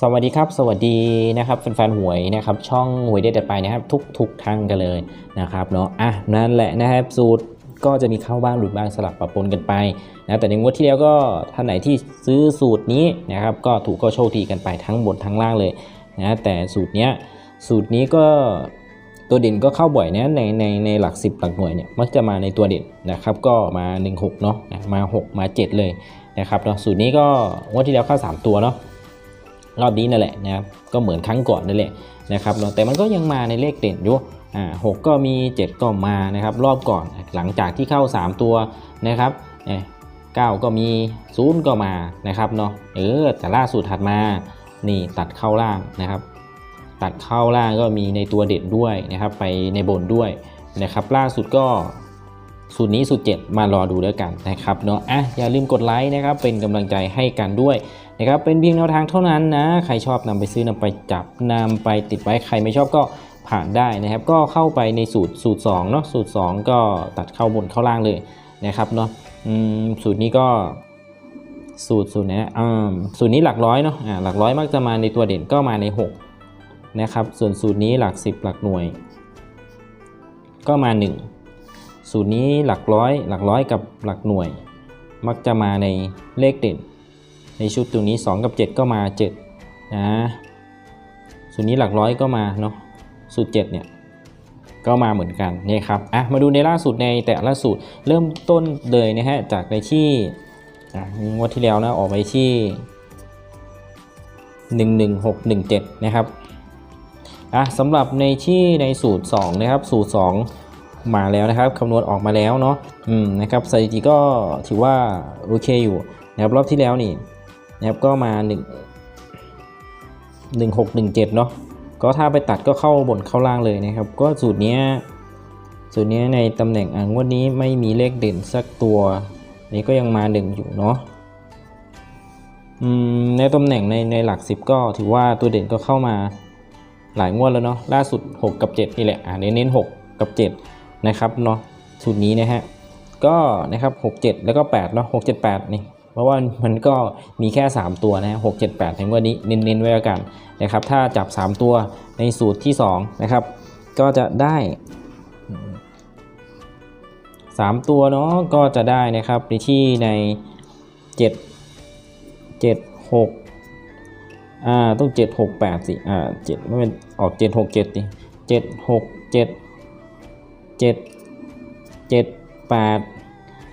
สวัสดีครับ สวัสดีนะครับแฟนๆหวยนะครับช่องหวยเด็ดไปนะครับ ทุกทุกทางกันเลยนะครับเนาะอะนั่นแหละนะครับสูตรก็จะมีเข้าบ้างหลุดบ้างสลับปะปนกันไปนะแต่ในงวดที่แล้วก็ท่านไหนที่ซื้อสูตรนี้นะครับก็ถูกก็โชคดีกันไปทั้งบนทั้งล่างเลยนะแต่สูตรเนี้ยสูตรนี้ก็ตัวเด่นก็เข้าบ่อยนะในในในหลัก 10 หลักหน่วยเนี่ยมักจะมาในตัวเด่นนะครับก็มา 1 6เนาะอะมา 6 มา 7 เลยนะครับเนาะสูตรนี้ก็งวดที่แล้วเข้า 3 ตัวเนาะ รอบนี้นั่นแหละนะครับก็เหมือนครั้งก่อนนั่นแหละนะครับแต่มันก็ยังมาในเลขเด่นอยู่อ่าหกก็มี 7 ก็มานะครับรอบก่อนหลังจากที่เข้า 3 ตัวนะครับเนี่ยเก้าก็มีศูนย์ก็มานะครับเนาะเออแต่ล่าสุดถัดมานี่ตัดเข้าล่างนะครับ ตัดเข้าล่างก็มีในตัวเด่นด้วยนะครับ ไปในบนด้วยนะครับ ล่าสุดก็สูตรนี้สูตร7มารอดูด้วยกันนะครับเนาะอะอย่าลืมกดไลค์นะครับเป็นกำลังใจให้กันด้วย นะครับเป็นเพียงแนวทางเท่านั้นนะใครชอบนำไปซื้อนำไปจับนำไปติดไว้ใครไม่ชอบก็ผ่านได้นะครับ ก็เข้าไปในสูตรสูตร2เนาะสูตร 2 ก็ตัดเข้าบนเข้าล่างเลยนะครับเนาะสูตรนี้ก็สูตรสูตรเนี้ยอ่าสูตรนี้หลักร้อยเนาะอ่าหลักร้อยมักจะมาในตัวเด่นก็มาใน 6 นะครับ ส่วนสูตรนี้หลัก 10 หลักหน่วย ก็มา 1 สูตรนี้หลักร้อย หลักร้อยกับหลักหน่วย มักจะมาในเลขเด่น ในชุดตัวนี้ 2 กับ 7 ก็มา7นะสูตรนี้หลักร้อยก็มาเนาะสูตร7เนี่ยก็มาเหมือนกันนี่ครับอะมาดูในล่าสุดในแต่ละสูตรเริ่มต้นเลยนะฮะจากในที่อะงวดที่แล้วนะออกไปที่ 11617 นะครับอะสำหรับในที่ในสูตร 2 นะครับ สูตร 2 มาแล้วนะครับคำนวณออกมาแล้วเนาะอืมนะครับสถิติก็ถือว่าโอเคอยู่นะครับรอบที่แล้วนี่ นะครับก็มา 1 1 6 1 7 เนาะก็ถ้าไปตัดก็เข้าบนเข้าล่างเลยนะครับ ก็สูตรนี้สูตรนี้ในตำแหน่งอ่างวดนี้ไม่มีเลขเด่นสักตัว นี่ก็ยังมา1อยู่เนาะในตำแหน่งในในหลัก 10 ก็ถือว่าตัวเด่นก็เข้ามาหลายงวดแล้วเนาะล่าสุด 6 กับ 7 นี่แหละอ่าเน้นเน้น6กับ 7 นะครับเนาะสูตรนี้นะฮะก็นะครับ 6 7 แล้วก็8เนาะ6 7 8 นี่ เพราะว่ามันก็มีแค่ 3 ตัวนะฮะ6 7 8ในงวดนี้เน้นๆไว้แล้วกันนะครับ ถ้าจับ 3 ตัวในสูตรที่ 2 นะครับ ก็จะได้ 3 ตัวเนาะก็จะได้นะครับในที่ใน 7 7 6อ่าต้องเจ็ดหกแปดสิอ่าเจ็ดไม่เป็นออกเจ็ดหกเจ็ดดิเจ็ดหกเจ็ดเจ็ดเจ็ดแปด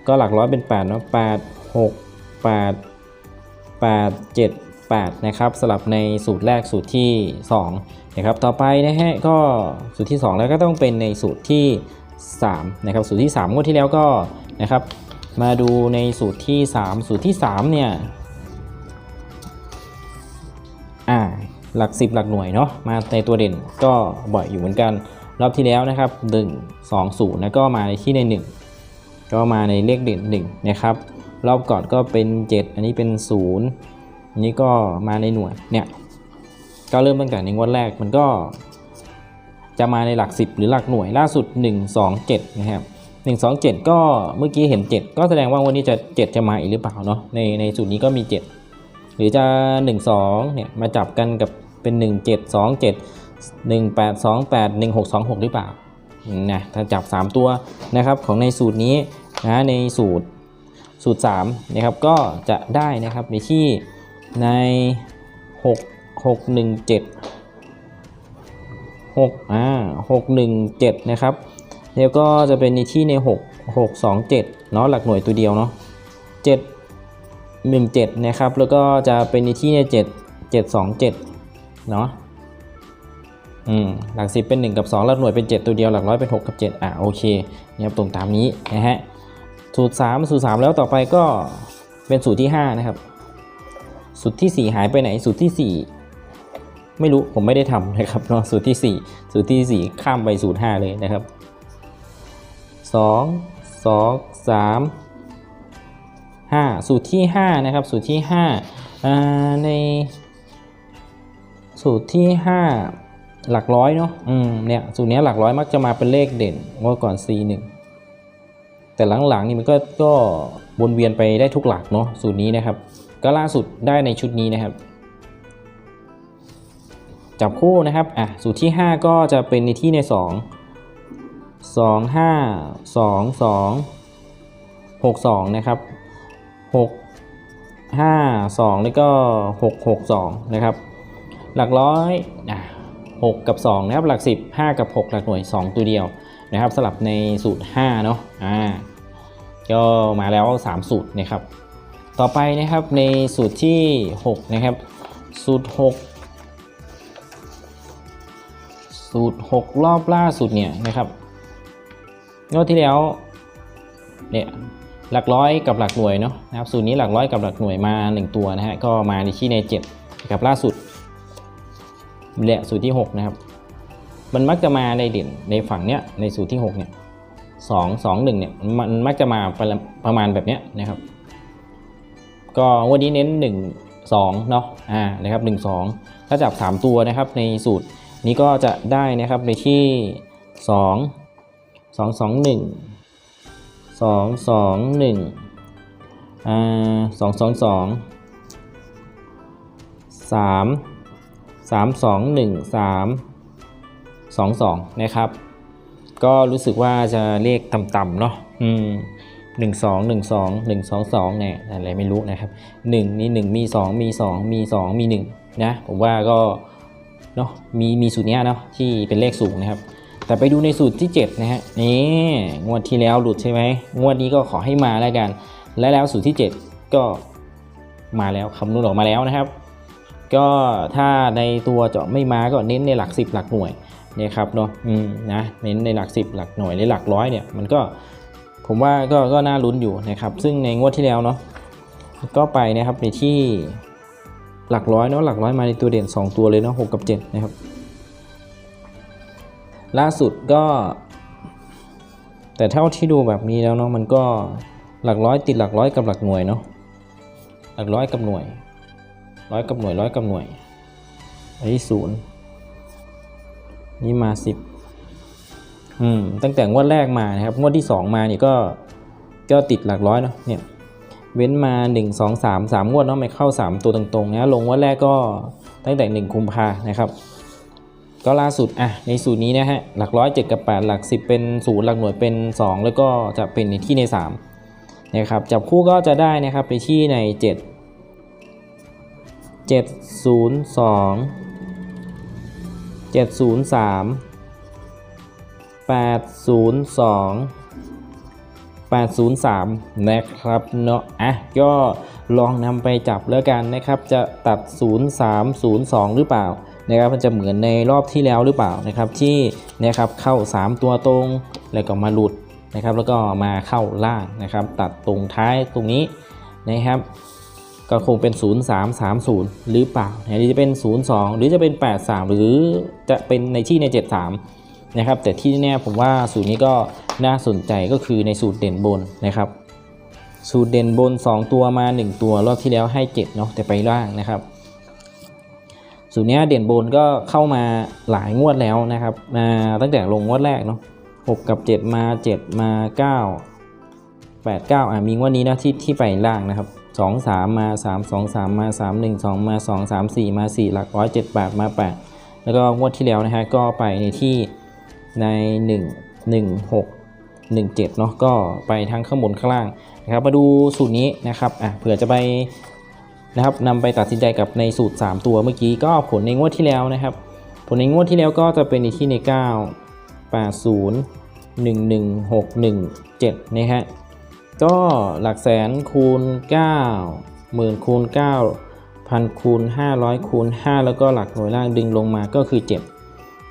ก็หลักร้อยเป็นแปดเนาะแป ดหกแปดแปดเจ็ดแปดนะครับสลับในสูตรแรกสูตรที่สองนะครับต่อไปนะฮะก็สูตรที่สองแล้วก็ต้องเป็นในสูตรที่สามนะครับสูตรที่สามงวดที่แล้วก็นะครับมาดูในสูตรที่สามสูตรที่สามเนี่ยอ่าหลัก 10 หลักหน่วยเนาะมาในตัวเด่นก็บ่อยอยู่เหมือนกันรอบที่แล้วนะครับ 1 2 0แล้วก็มาในที่ใน 1 ก็มาในเลขเด่น1นะครับ รอบก่อนก็เป็น 7 อันนี้เป็น 0 อันนี้ก็มาในหน่วยเนี่ยก็เริ่มตั้งแต่ในงวดแรกมันก็จะมาในหลัก 10 หรือหลักหน่วยล่าสุด 1 2 7 นะครับ1 2 7 ก็เมื่อกี้เห็น 7 ก็แสดงว่าวันนี้จะ 7 จะมาอีกหรือเปล่าเนาะในในสูตรนี้ก็มี 7 หรือจะ 1 2เนี่ยมาจับกันกับเป็น 1 7 2 7 1 8 2 8 1 6 2 6 หรือเปล่านะถ้าจับ 3 ตัวนะครับของในสูตรนี้นะในสูตร สูตร3นะครับก็จะได้นะครับในที่ใน 6 6 1 7 6อ่า6 1 7 นะครับแล้วก็จะเป็นในที่ใน 6 6 2 7เนาะหลักหน่วยตัวเดียวเนาะ7 1 7 นะครับ แล้วก็จะเป็นในที่เนี่ย7 7 2 7 เนาะอืมหลักสิบเป็น 1 กับ 2 หลักหน่วยเป็น 7 ตัวเดียวหลักร้อยเป็น 6 กับ 7 อะโอเคนะครับตรงตามนี้นะฮะ สูตร 3 สูตร 3 แล้วต่อไปก็เป็นสูตรที่ 5 นะครับ สูตรที่ 4 หายไปไหน สูตรที่ 4 ไม่รู้ผมไม่ได้ทำนะครับเนาะสูตรที่ 4 สูตรที่ 4 ข้ามไปสูตร 5 เลยนะครับ 2 2 3 5 สูตรที่ 5 นะครับ สูตรที่5อ่าในสูตรที่ 5 หลักร้อยเนาะอืมเนี่ยสูตรเนี้ยหลักร้อยมักจะมาเป็นเลขเด่นงวดก่อน C 1 แต่หลังๆนี่มันก็ก็วนเวียนไปได้ทุกหลักเนาะสูตรนี้นะครับ ก็ล่าสุดได้ในชุดนี้นะครับ จับคู่นะครับอะสูตรที่ 5 ก็จะเป็นในที่ใน 2 2 5 2 2 6 2 นะครับ 6 5 2 แล้วก็ 6 6 2 นะครับ หลักร้อยอะ6กับ 2 นะครับ หลัก 10 5 กับ 6 หลักหน่วย 2 ตัวเดียว นะครับสลับในสูตร 5 เนาะอ่าก็มาแล้ว 3 สูตรนะครับ ต่อไปนะครับในสูตรที่ 6 นะครับ สูตร 6 สูตร 6 รอบล่าสุดเนี่ยนะครับงวดที่แล้วเนี่ยหลักร้อยกับหลักหน่วยเนาะนะครับสูตรนี้หลักร้อยกับหลักหน่วยมา 1 ตัวนะฮะก็มาในที่ใน7กับล่าสุดและสูตรที่ 6 นะครับ มันมักจะมาในเด่นในฝั่งเนี้ยในสูตรที่6เนี่ยสองสองหนึ่งเนี่ยมันมักจะมาประประมาณแบบเนี้ยนะครับ ก็วันนี้เน้น 1 2เนาะอ่านะครับ1 2 ถ้าจับ 3 ตัวนะครับในสูตรนี้ก็จะได้นะครับในที่ 2 2 2 1 2 2 1อ่า2 2 2 3 3 2 1 3 2 2 นะครับ ก็รู้สึกว่าจะเลขต่ำๆเนาะอืมหนึ่งสองหนึ่งสองหนึ่งสองสองเนี่ยอะไรไม่รู้นะครับหนึ่งมีหนึ่งมีสองมีสองมีสองมีหนึ่งนะผมว่าก็เนาะมีมีสูตรเนี้ยเนาะที่เป็นเลขสูงนะครับ แต่ไปดูในสูตรที่ 7 นะฮะนี่งวดที่แล้วหลุดใช่ไหมงวดนี้ก็ขอให้มาแล้วกัน และแล้วสูตรที่ 7 ก็มาแล้วคำนวณออกมาแล้วนะครับ ก็ถ้าในตัวเจาะไม่มาก็เน้นในหลัก 10 หลักหน่วยเนี่ยครับเนาะอืมนะเน้นในหลัก 10 หลักหน่วยหรือหลักร้อยเนี่ยมันก็ผมว่าก็ก็น่าลุ้นอยู่นะครับ ซึ่งในงวดที่แล้วเนาะก็ไปนะครับในที่หลักร้อยเนาะหลักร้อยมาในตัวเด่น 2 ตัวเลยเนาะหกกับ7นะครับ ล่าสุดก็ แต่เท่าที่ดูแบบนี้แล้วเนาะมันก็หลักร้อยติดหลักร้อยกับหลักหน่วยเนาะหลักร้อยกับหน่วย ร้อยกับหน่วยร้อยกับหน่วยอันนี้ศูนย์นี่มาสิบอืมตั้งแต่งวดแรกมานะครับงวดที่สองมาเนี่ยก็ก็ติดหลักร้อยเนาะเนี่ยเว้นมา 1 2 3 3งวดเนาะไม่เข้า 3 ตัวตรงๆนะลงงวดแรกก็ตั้งแต่ 1 คุมภานะครับ ก็ล่าสุดอะในสูตรนี้นะฮะหลักร้อยเจ็ดกับ 8 หลัก 10 เป็นศูนย์หลักหน่วยเป็น 2 แล้วก็จะเป็นในที่ใน3นะครับจับคู่ก็จะได้นะครับในที่ใน 7 702 703 802 803 นะครับเนาะอะก็ลองนำไปจับแล้วกันนะครับ จะตัด 0302 หรือเปล่านะครับมันจะเหมือนในรอบที่แล้วหรือเปล่านะครับ ที่นะครับเข้า 3 ตัวตรงแล้วก็มาหลุดนะครับ แล้วก็มาเข้าล่างนะครับ ตัดตรงท้ายตรงนี้นะครับ ก็คงเป็น 0330 หรือเปล่าหรือจะเป็น 02 หรือจะเป็น 83 หรือจะเป็นในที่ใน 73 นะครับ แต่ที่แน่ผมว่าสูตรนี้ก็น่าสนใจก็คือในสูตรเด่นบนนะครับ สูตรเด่นบน 2 ตัวมา 1 ตัวรอบที่แล้วให้7เนาะแต่ไปล่างนะครับ สูตรนี้เด่นบนก็เข้ามาหลายงวดแล้วนะครับ มาตั้งแต่ลงงวดแรกเนาะ6กับ 7 มา 7 มา 9 8 9อะมีงวดนี้นะที่ที่ไปล่างนะครับ 2 3มา3 2 3มา3 1 2มา2 3 4มา4หลักร้อย7 8มา8แล้วก็งวดที่แล้วนะฮะก็ไปในที่ใน1 1 6 1 7เนาะก็ไปทั้งข้างบนข้างล่างนะครับมาดูสูตรนี้นะครับอะเผื่อจะไปนะครับนำไปตัดสินใจกับในสูตร 3 ตัวเมื่อกี้ก็ผลในงวดที่แล้วนะครับ ผลในงวดที่แล้วก็จะเป็นในที่ใน 9 80 11 6 1 7นะฮะ ก็หลักแสนคูณ9หมื่นคูณ9พันคูณ500คูณ5แล้วก็หลักหน่วยล่างดึงลงมาก็คือ 7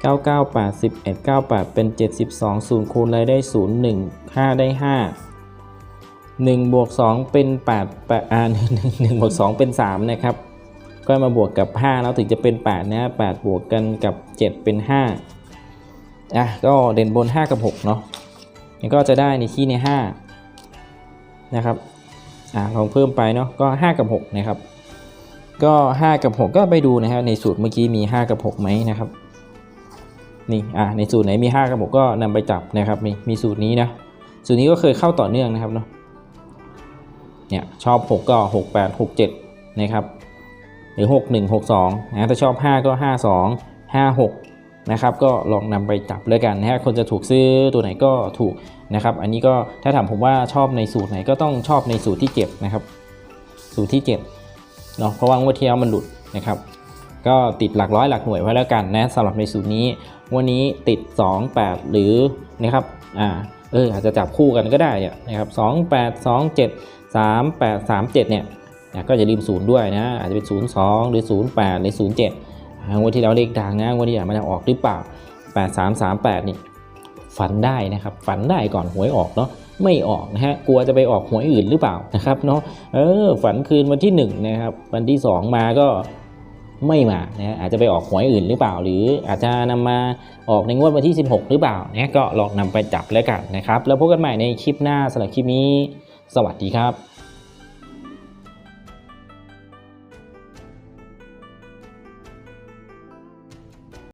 99 81 98 เป็น 72 0คูณอะไรได้ 0 1 5 ได้ 5 1บวก2เป็น8 8อ่า1 1บวก2เป็น3นะครับก็มาบวกกับ 5 แล้วถึงจะเป็น 8 นะ8บวกกันกับ 7 เป็น 5อะก็เด่นบน 5 กับ 6 เนาะก็จะได้ในที่ใน 5 นะครับอ่าลองเพิ่มไปเนาะก็ 5 กับ 6 นะครับ ก็ 5 กับ 6 ก็ไปดูนะครับในสูตรเมื่อกี้มี 5 กับ6ไหมนะครับนี่อ่าในสูตรไหนมี 5 กับ 6 ก็นำไปจับนะครับมีมีสูตรนี้นะสูตรนี้ก็เคยเข้าต่อเนื่องนะครับเนาะเนี่ยชอบ 6 ก็ 6 8 6 7 นะครับ หรือ 6 1 6 2นะถ้าชอบ 5 ก็ 5 2 5 6 นะครับก็ลองนำไปจับเลยกันนะฮะคนจะถูกซื้อตัวไหนก็ถูกนะครับ อันนี้ก็ถ้าถามผมว่าชอบในสูตรไหนก็ต้องชอบในสูตรที่เก็บนะครับ สูตรที่เก็บเนาะเพราะว่างวดที่แล้วมันหลุดนะครับ ก็ติดหลักร้อยหลักหน่วยไว้แล้วกันนะสำหรับในสูตรนี้วันนี้ติด 2 8 หรือนะครับอ่าเอออาจจะจับคู่กันก็ได้นะครับ2 8 2 7 3 8 3 7เนี่ยก็อย่าลืมศูนย์ด้วยนะอาจจะเป็น 0 2 หรือ 0 8 หรือ 0 7 งวดที่แล้วเลขดังนะงวดที่แล้วมันจะออกหรือเปล่า 8 3 3 8 นี่ฝันได้นะครับ ฝันได้ก่อนหวยออกเนาะไม่ออกนะฮะกลัวจะไปออกหวยอื่นหรือเปล่านะครับเนาะเออฝันคืนวันที่1นะครับวันที่ 2 มาก็ไม่มานะอาจจะไปออกหวยอื่นหรือเปล่า หรืออาจจะนำมาออกในงวดวันที่ 16 หรือเปล่านะก็ลองนำไปจับแล้วกันนะครับ แล้วพบกันใหม่ในคลิปหน้าสำหรับคลิปนี้ สวัสดีครับ